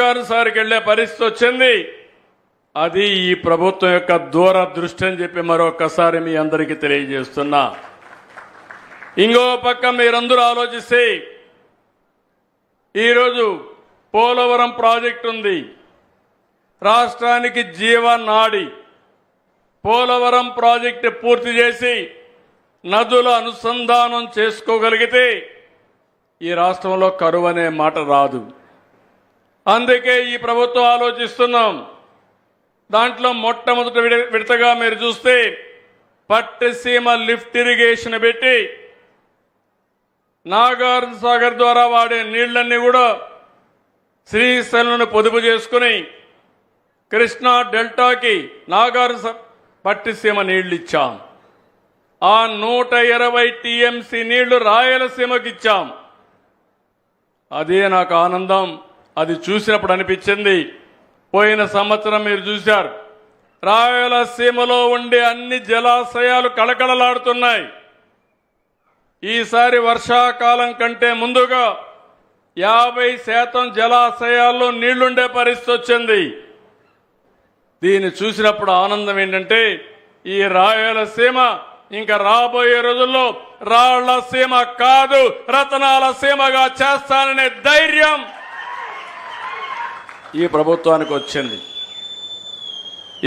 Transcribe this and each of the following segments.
నాగారు వెళ్ళే పరిస్థితి వచ్చింది. అది ఈ ప్రభుత్వం యొక్క దూరదృష్టి అని చెప్పి మరొకసారి మీ అందరికీ తెలియజేస్తున్నా. ఇంకో పక్క మీరందరూ ఆలోచిస్తే ఈరోజు పోలవరం ప్రాజెక్టు ఉంది. రాష్ట్రానికి జీవనాడి పోలవరం ప్రాజెక్టు పూర్తి చేసి నదుల అనుసంధానం చేసుకోగలిగితే ఈ రాష్ట్రంలో కరువు అనే మాట రాదు. అందుకే ఈ ప్రభుత్వం ఆలోచిస్తున్నాం. దాంట్లో మొట్టమొదటి విడ- విడతగా మీరు చూస్తే పట్టిసీమ లిఫ్ట్ ఇరిగేషన్ పెట్టి నాగార్జున సాగర్ ద్వారా వాడే నీళ్ళన్నీ కూడా శ్రీశైలను పొదుపు చేసుకుని కృష్ణా డెల్టాకి నాగార్జున పట్టిసీమ నీళ్ళు ఇచ్చాం ఆ నూట ఇరవై టీఎంసీ నీళ్ళు రాయలసీమకి ఇచ్చాం అదే నాకు ఆనందం. అది చూసినప్పుడు అనిపించింది. పోయిన సంవత్సరం మీరు చూశారు. రాయలసీమలో ఉండే అన్ని జలాశయాలు కళకళలాడుతున్నాయి. ఈసారి వర్షాకాలం కంటే ముందుగా యాభై శాతం జలాశయాల్లో నీళ్ళుండే పరిస్థితి వచ్చింది. దీన్ని చూసినప్పుడు ఆనందం ఏంటంటే ఈ రాయలసీమ ఇంకా రాబోయే రోజుల్లో రాళ్ళ సీమ కాదు రతనాల సీమగా చేస్తాననే ధైర్యం. ఈ ప్రభుత్వానికి వచ్చింది.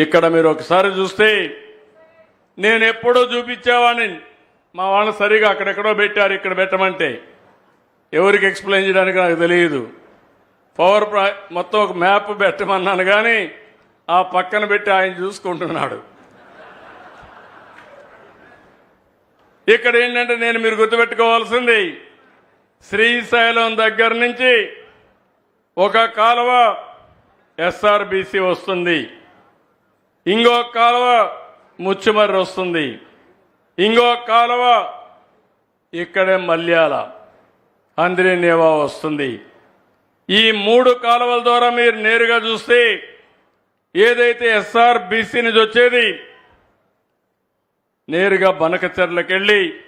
ఇక్కడ మీరు ఒకసారి చూస్తే నేను ఎప్పుడో చూపించేవాడిని. మా వాళ్ళు సరిగా అక్కడెక్కడో పెట్టారు ఇక్కడ పెట్టమంటే. ఎవరికి ఎక్స్ప్లెయిన్ చేయడానికి నాకు తెలియదు. పవర్ మొత్తం ఒక మ్యాప్ పెట్టమన్నాను కానీ ఆ పక్కన పెట్టి ఆయన చూసుకుంటున్నాడు. ఇక్కడ ఏంటంటే నేను మీరు గుర్తుపెట్టుకోవాల్సింది. శ్రీశైలం దగ్గర నుంచి ఒక కాలువ ఎస్ఆర్బిసి వస్తుంది. ఇంకో కాలువ ముచ్చుమర్రి వస్తుంది. ఇంకో కాలువ ఇక్కడే మల్యాల అంద్రినేవా వస్తుంది. ఈ మూడు కాలువల ద్వారా మీరు నేరుగా చూస్తే ఏదైతే ఎస్ఆర్బిసి నుంచి వచ్చేది నేరుగా బనకచెర్లకు వెళ్ళి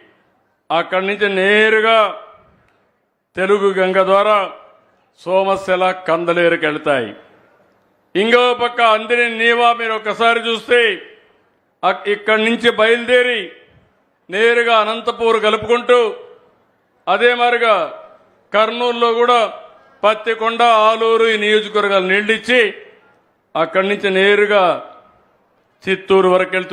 అక్కడి నుంచి నేరుగా తెలుగు గంగ ద్వారా సోమశిల కందలేరుకు వెళ్తాయి ఇంకో పక్క అందిని నీవా మీరు ఒకసారి చూస్తే అక్- ఇక్కడి నుంచి బయలుదేరి నేరుగా అనంతపూర్ కలుపుకుంటూ అదే మారిగా కర్నూలులో కూడా పత్తికొండ ఆలూరు ఈ నియోజకవర్గాలు నీళ్ళిచ్చి అక్కడి నుంచి నేరుగా చిత్తూరు వరకు వెళ్తూ